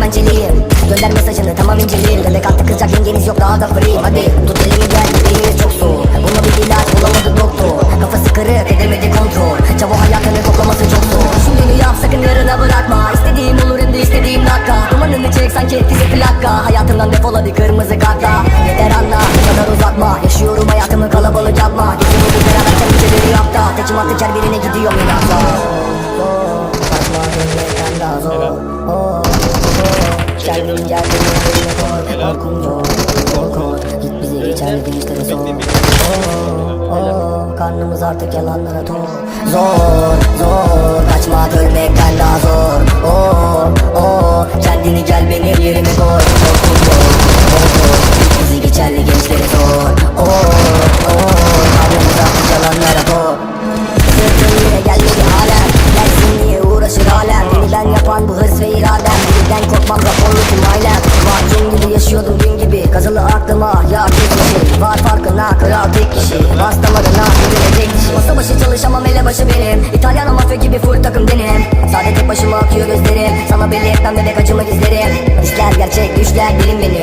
güvenceliyim Gönder mesajını tamam inceleyim Bebek attı kızacak yengeniz yok daha da free. Hadi tut elimi gel beynimiz çok soğuk. Buna bir ilaç bulamadı doktor. Kafası kırık edemedi kontrol. Çavo hayatını koklaması çok zor. Şimdi yap sakın yarına bırakma. İstediğim olur hem de istediğim dakika. Dumanını çek sanki etkisi plaka. Hayatımdan defol hadi kırmızı kartla. Yeter anla bu kadar uzatma. Yaşıyorum hayatımı kalabalık yapma. Gece bulduk beraber sen geceleri yapta Tekim attık her birine gidiyorum inatla gençlere sor Oh, oh, Karnımız artık yalanlara tok Zor zor. Kaçma ölmekten daha zor. Oh oh. Kendini gel benim yerime koy. Korkun Git bizi geçerli gençlere sor. Oh oh. Karnımız artık yalanlara tok Sırtın yine gelmedi halen. Dersin niye uğraşır alem Beni ben yapan bu hırs ve iradem Birden korkmam raporlu tüm ailem. Mahkum gibi yaşıyordum dün gibi. Kazılı aklıma ya Bastamadına tek kişi. Masa başı çalışamam ele başı benim. İtalyan mafya gibi full takım benim. Sade tek başıma akıyor gözlerim. Sana belli etmem bebek acımı gizlerim İşler gerçek düşler dilim benim